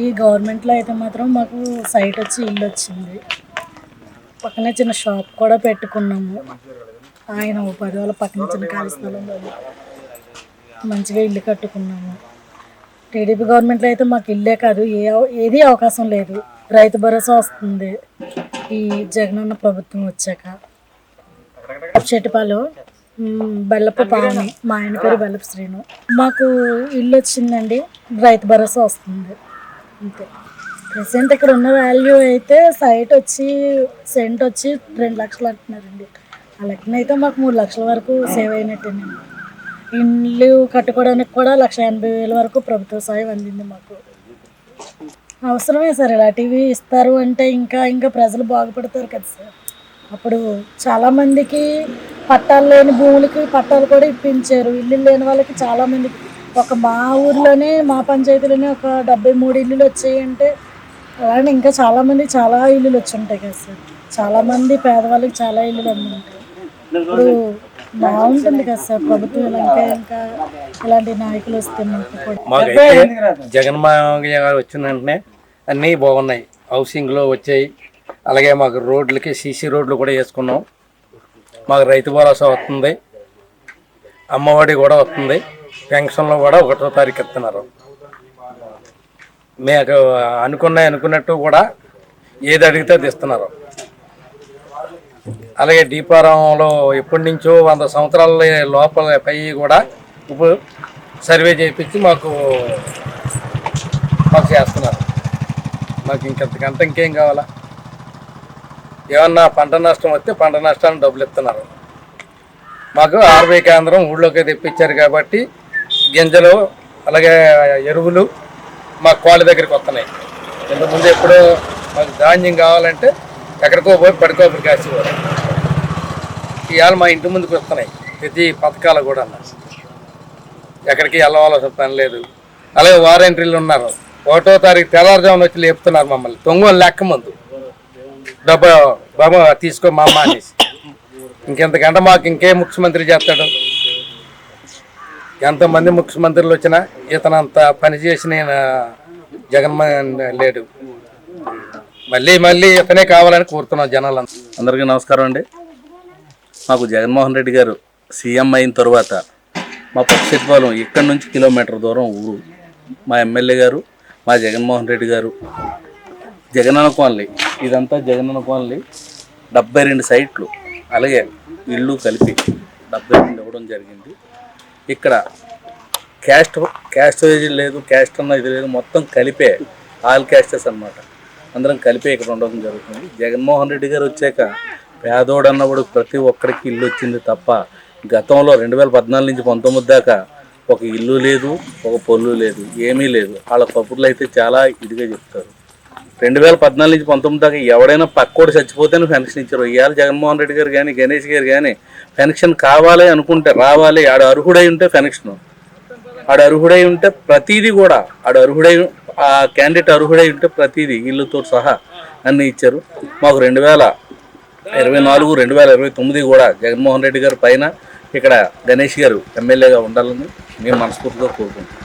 ఈ గవర్నమెంట్లో అయితే మాత్రం మాకు సైట్ వచ్చి ఇల్లు వచ్చింది. పక్కనే చిన్న షాప్ కూడా పెట్టుకున్నాము. ఆయన ఉపాధి వాళ్ళ పక్కన చిన్న ఖాళీ స్థలం మంచిగా ఇల్లు కట్టుకున్నాము. టీడీపీ గవర్నమెంట్లో అయితే మాకు ఇల్లే కాదు ఏ ఏది అవకాశం లేదు. రైతు భరోసా వస్తుంది. ఈ జగనన్న ప్రభుత్వం వచ్చాక. చెట్టుపాలు బెల్లపు పావని మా ఆయన పేరు బెల్లపు శ్రీను. మాకు ఇల్లు వచ్చిందండి రైతు భరోసా వస్తుంది. అంతే. ప్రజెంట్ ఇక్కడ ఉన్న వాల్యూ అయితే సైట్ వచ్చి సెంట్ వచ్చి రెండు లక్షలు అంటున్నారండి. ఆ లెక్కన అయితే మాకు మూడు లక్షల వరకు సేవ్ అయినట్టేనండి. ఇల్లు కట్టుకోవడానికి కూడా లక్ష ఎనభై వేల వరకు ప్రభుత్వ సాయం అందింది మాకు. అవసరమే సార్ ఇలాంటివి ఇస్తారు అంటే ఇంకా ఇంకా ప్రజలు బాగుపడతారు కదా సార్. అప్పుడు చాలామందికి పట్టాలు లేని భూములకి పట్టాలు కూడా ఇప్పించారు. ఇల్లు లేని వాళ్ళకి చాలామందికి ఒక మా ఊర్లోనే మా పంచాయతీలోనే ఒక డెబ్బై మూడు ఇల్లులు వచ్చాయంటే అలానే ఇంకా చాలామంది చాలా ఇల్లులు వచ్చి ఉంటాయి కదా సార్. చాలామంది పేదవాళ్ళకి చాలా ఇల్లులు అమ్ముంటాయి ఇప్పుడు బాగుంటుంది కదా సార్ ప్రభుత్వం అంటే ఇంకా ఇంకా ఇలాంటి నాయకులు వస్తే మాకు జగన్మోహన్ గారు వచ్చిన వెంటనే అన్నీ బాగున్నాయి. హౌసింగ్లో వచ్చాయి. అలాగే మాకు రోడ్లకి సీసీ రోడ్లు కూడా వేసుకున్నాం. మాకు రైతు భరోసా వస్తుంది. అమ్మఒడి కూడా వస్తుంది. పెన్షన్లు కూడా ఒకటో తారీఖు ఇస్తున్నారు మీకు అనుకున్న అనుకున్నట్టు కూడా ఏది అడిగితే అది ఇస్తున్నారు. అలాగే దీపారామంలో ఎప్పటి నుంచో వంద సంవత్సరాల లోపల పై కూడా ఇప్పుడు సర్వే చేయించి మాకు మాకు చేస్తున్నారు. మాకు ఇంకంతకంటే ఇంకేం కావాలా? ఏమన్నా పంట నష్టం వస్తే పంట నష్టానికి డబ్బులు ఇస్తున్నారు. మాకు ఆర్బీ కేంద్రం ఊళ్ళోకి తెప్పించారు కాబట్టి గింజలు అలాగే ఎరువులు మా కోళ్ళ దగ్గరికి వస్తున్నాయి. ఇంతకుముందు ఎప్పుడో మాకు ధాన్యం కావాలంటే ఎక్కడికో పోయి పడుకోబడి కాసేవారు ఇవాళ మా ఇంటి ముందుకు వస్తున్నాయి ప్రతి పథకాలు కూడా ఎక్కడికి వెళ్ళవలసిన పని లేదు. అలాగే వారంటీలు ఉన్నారు. ఒకటో తారీఖు తెల్లారుజామున వచ్చి లేపుతున్నారు మమ్మల్ని. తొంగోలు లెక్క ముందు. డబ్బు బాబు తీసుకో మా అమ్మ అనేసి. ఇంకెంతకంటే మాకు ఇంకే ముఖ్యమంత్రి చేస్తాడు? ఎంతమంది ముఖ్యమంత్రులు వచ్చినా ఇతనంత పని చేసిన జగన్మోహన్ లేడు. మళ్ళీ మళ్ళీ ఇతనే కావాలని కోరుతున్నాం జనాలంతా అందరికీ నమస్కారం అండి. మాకు జగన్మోహన్ రెడ్డి గారు సీఎం అయిన తర్వాత మా పక్షిపాలెం ఇక్కడి నుంచి కిలోమీటర్ దూరం ఊరు. మా ఎమ్మెల్యే గారు మా జగన్మోహన్ రెడ్డి గారు జగనన్న కాలనీ. ఇదంతా జగనన్న కాలనీ. డెబ్బై రెండు సైట్లు అలాగే ఇల్లు కలిపి డెబ్బై రెండు ఇవ్వడం జరిగింది. ఇక్కడ క్యాస్ట్ క్యాస్ట్ లేదు క్యాస్ట్ అన్న ఇది లేదు మొత్తం కలిపే ఆల్ క్యాస్టెస్ అన్నమాట. అందరం కలిపే ఇక్కడ ఉండడం జరుగుతుంది. జగన్మోహన్ రెడ్డి గారు వచ్చాక పేదోడు అన్నప్పుడు ప్రతి ఒక్కరికి ఇల్లు వచ్చింది తప్ప గతంలో రెండు వేల పద్నాలుగు నుంచి పంతొమ్మిది దాకా ఒక ఇల్లు లేదు ఒక పొల్లు లేదు ఏమీ లేదు. వాళ్ళ కబుర్లు అయితే చాలా ఇదిగా చెప్తారు. రెండు వేల పద్నాలుగు నుంచి పంతొమ్మిది దాకా ఎవడైనా పక్కోడు చచ్చిపోతేనే పెన్షన్ ఇచ్చారు. ఇవాళ జగన్మోహన్ రెడ్డి గారు కానీ గణేష్ గారు కానీ పెన్షన్ కావాలి అనుకుంటే రావాలి. ఆడ అర్హుడై ఉంటే పెన్షన్. ఆడ అర్హుడై ఉంటే ప్రతిదీ కూడా ఆడు అర్హుడై ఆ క్యాండిడేట్ అర్హుడై ఉంటే ప్రతీది ఇల్లుతో సహా అన్నీ ఇచ్చారు. మాకు రెండు వేల ఇరవై నాలుగు రెండు వేల ఇరవై తొమ్మిది కూడా జగన్మోహన్ రెడ్డి గారు పైన ఇక్కడ గణేష్ గారు ఎమ్మెల్యేగా ఉండాలని మేము మనస్ఫూర్తిగా కోరుకుంటున్నాం.